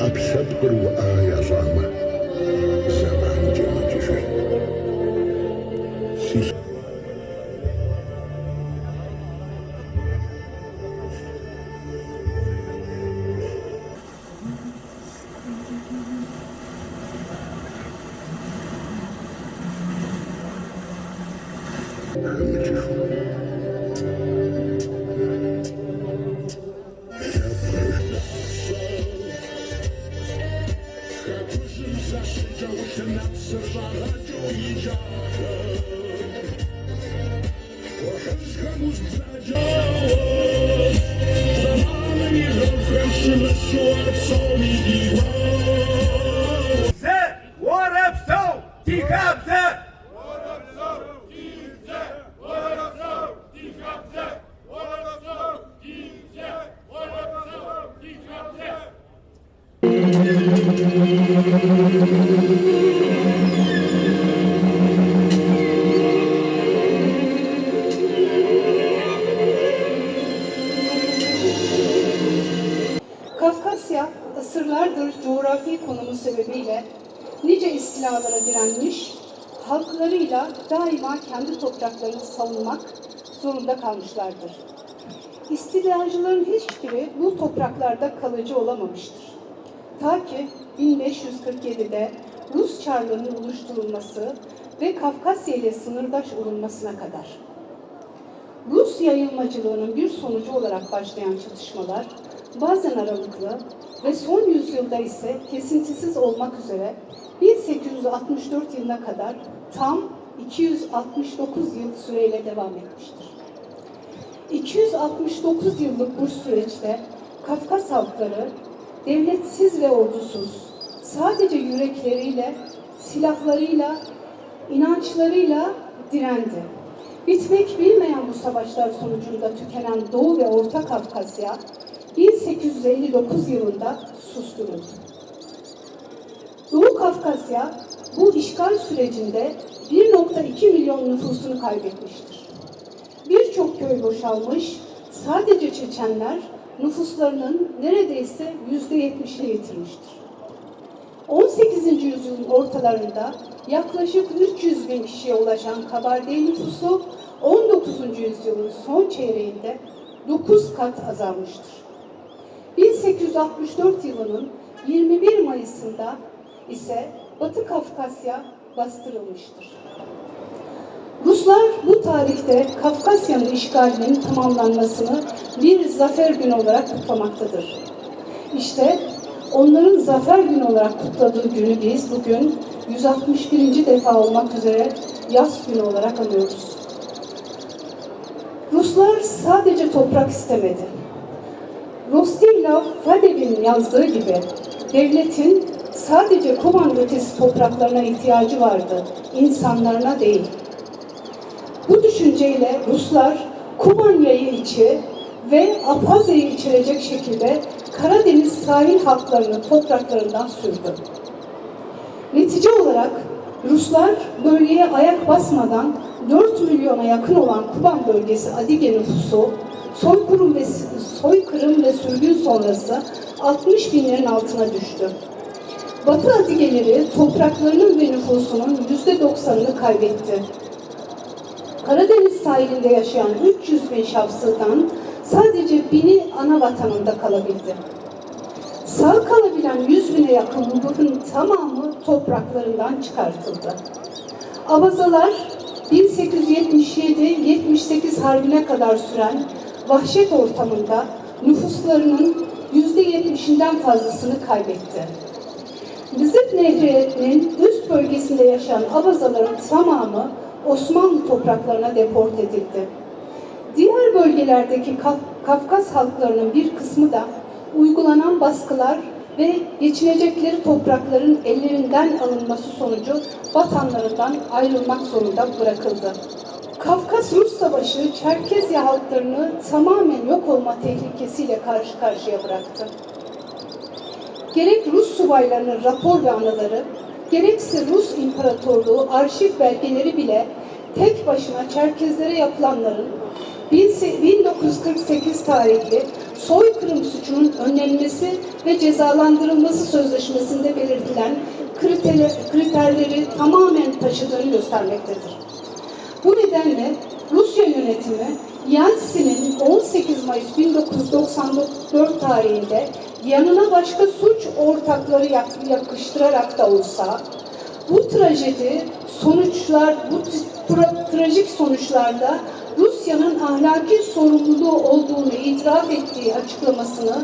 أبسط رؤايا ظامة زمان جمع sure it's me you. Kafkasya, asırlardır coğrafi konumu sebebiyle nice istilalara direnmiş, halklarıyla daima kendi topraklarını savunmak zorunda kalmışlardır. İstilacıların hiçbiri bu topraklarda kalıcı olamamıştır. Ta ki 1547'de Rus Çarlığı'nın oluşturulması ve Kafkasya ile sınırdaş olunmasına kadar. Rus yayılmacılığının bir sonucu olarak başlayan çatışmalar bazen aralıklı ve son yüzyılda ise kesintisiz olmak üzere 1864 yılına kadar tam 269 yıl süreyle devam etmiştir. 269 yıllık bu süreçte Kafkas halkları devletsiz ve ordusuz, sadece yürekleriyle, silahlarıyla, inançlarıyla direndi. Bitmek bilmeyen bu savaşlar sonucunda tükenen Doğu ve Orta Kafkasya 1859 yılında susturuldu. Doğu Kafkasya bu işgal sürecinde 1.2 milyon nüfusunu kaybetmiştir. Birçok köy boşalmış, sadece Çeçenler nüfuslarının neredeyse yüzde yetmişini yitirmiştir. 18. yüzyılın ortalarında yaklaşık 300 bin kişiye ulaşan Kabardey nüfusu 19. yüzyılın son çeyreğinde 9 kat azalmıştır. 1864 yılının 21 Mayıs'ında ise Batı Kafkasya bastırılmıştır. Ruslar bu tarihte Kafkasya'nın işgalinin tamamlanmasını bir zafer günü olarak kutlamaktadır. İşte onların zafer günü olarak kutladığı günü biz bugün 161. defa olmak üzere yaz günü olarak anıyoruz. Ruslar sadece toprak istemedi. Rostislav Fadev'in yazdığı gibi devletin sadece Kuban ötesi topraklarına ihtiyacı vardı, insanlarına değil. Bu düşünceyle Ruslar Kumanya'yı içi ve Apazya'yı içirecek şekilde Karadeniz sahil halklarını topraklarından sürdü. Netice olarak Ruslar bölgeye ayak basmadan 4 milyona yakın olan Kuban bölgesi Adige nüfusu soykırım ve, soykırım ve sürgün sonrası 60 binlerin altına düştü. Batı Adigeleri topraklarının ve nüfusunun %90'ını kaybetti. Karadeniz sahilinde yaşayan 300 bin şahsıdan sadece bini ana vatanında kalabildi. Sağ kalabilen 100 bine yakın nüfusun tamamı topraklarından çıkartıldı. Abazalar 1877-78 harbine kadar süren vahşet ortamında nüfuslarının %70'inden fazlasını kaybetti. Vizit Nehri'nin üst bölgesinde yaşayan Abazaların tamamı Osmanlı topraklarına deport edildi. Diğer bölgelerdeki Kaf- Kafkas halklarının bir kısmı da uygulanan baskılar ve geçinecekleri toprakların ellerinden alınması sonucu vatanlarından ayrılmak zorunda bırakıldı. Kafkas-Rus Savaşı Çerkezya halklarını tamamen yok olma tehlikesiyle karşı karşıya bıraktı. Gerek Rus subaylarının rapor ve anıları, gerekse Rus İmparatorluğu arşiv belgeleri bile tek başına Çerkezlere yapılanların 1948 tarihli soykırım suçunun önlenmesi ve cezalandırılması sözleşmesinde belirtilen kriter- kriterleri tamamen taşıdığını göstermektedir. Bu nedenle Rusya yönetimi Yeltsin'in 18 Mayıs 1994 tarihinde yanına başka suç ortakları yak- yakıştırarak da olsa bu trajedi sonuçlar, bu tra- trajik sonuçlarda Rusya'nın ahlaki sorumluluğu olduğunu itiraf ettiği açıklamasını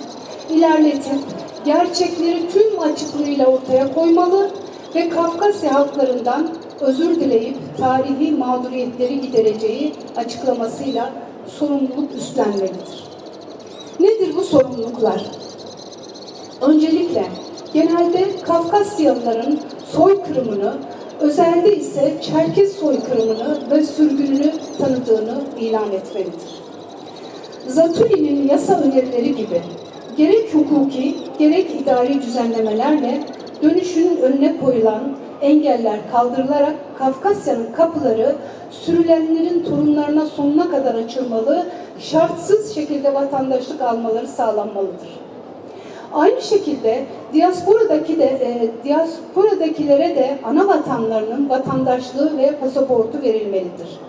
ilerletip gerçekleri tüm açıklığıyla ortaya koymalı ve Kafkasya halklarından özür dileyip tarihi mağduriyetleri gidereceği açıklamasıyla sorumluluk üstlenmelidir. Nedir bu sorumluluklar? Öncelikle genelde Kafkasyalıların soykırımını, özelde ise Çerkez soykırımını ve sürgününü tanıdığını ilan etmelidir. Zatürri'nin yasa önerileri gibi gerek hukuki gerek idari düzenlemelerle dönüşün önüne koyulan engeller kaldırılarak Kafkasya'nın kapıları sürülenlerin torunlarına sonuna kadar açılmalı, şartsız şekilde vatandaşlık almaları sağlanmalıdır. Aynı şekilde diasporadaki de e, diasporadakilere de ana vatanlarının vatandaşlığı ve pasaportu verilmelidir.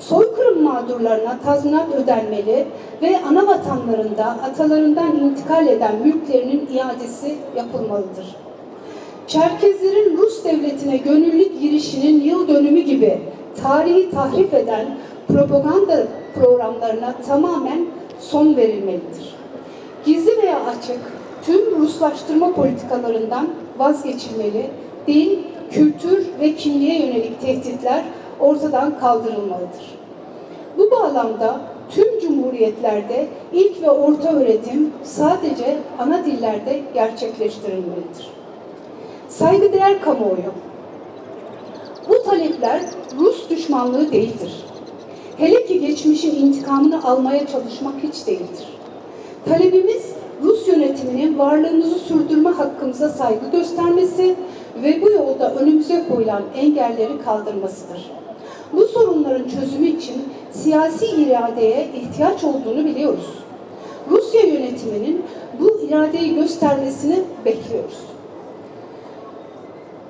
Soykırım mağdurlarına tazminat ödenmeli ve ana vatanlarında atalarından intikal eden mülklerinin iadesi yapılmalıdır. Çerkezlerin Rus devletine gönüllü girişinin yıl dönümü gibi tarihi tahrif eden propaganda programlarına tamamen son verilmelidir. Gizli veya açık tüm Ruslaştırma politikalarından vazgeçilmeli, dil, kültür ve kimliğe yönelik tehditler ortadan kaldırılmalıdır. Bu bağlamda tüm cumhuriyetlerde ilk ve orta öğretim sadece ana dillerde gerçekleştirilmelidir. Saygıdeğer kamuoyu, bu talepler Rus düşmanlığı değildir. Hele ki geçmişin intikamını almaya çalışmak hiç değildir. Talebimiz Rus yönetiminin varlığımızı sürdürme hakkımıza saygı göstermesi ve bu yolda önümüze koyulan engelleri kaldırmasıdır. Bu sorunların çözümü için siyasi iradeye ihtiyaç olduğunu biliyoruz. Rusya yönetiminin bu iradeyi göstermesini bekliyoruz.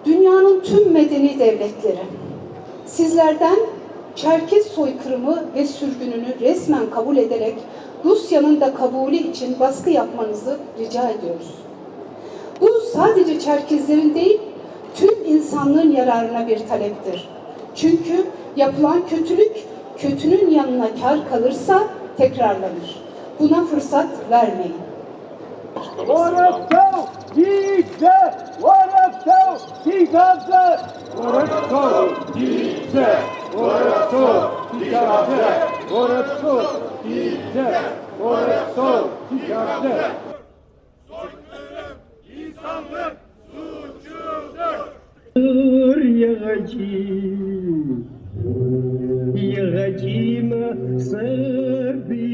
Dünyanın tüm medeni devletleri sizlerden Çerkez soykırımı ve sürgününü resmen kabul ederek Rusya'nın da kabulü için baskı yapmanızı rica ediyoruz. Bu sadece Çerkezlerin değil, tüm insanlığın yararına bir taleptir. Çünkü yapılan kötülük kötünün yanına kar kalırsa tekrarlanır. Buna fırsat vermeyin. Dikte Varakto Dikte Varakto Dikte Varakto Dikte Varakto Dikte Varakto Dikte Soykırım, insanlık suçudur. Yağır yağacım, yağacıma sığır bir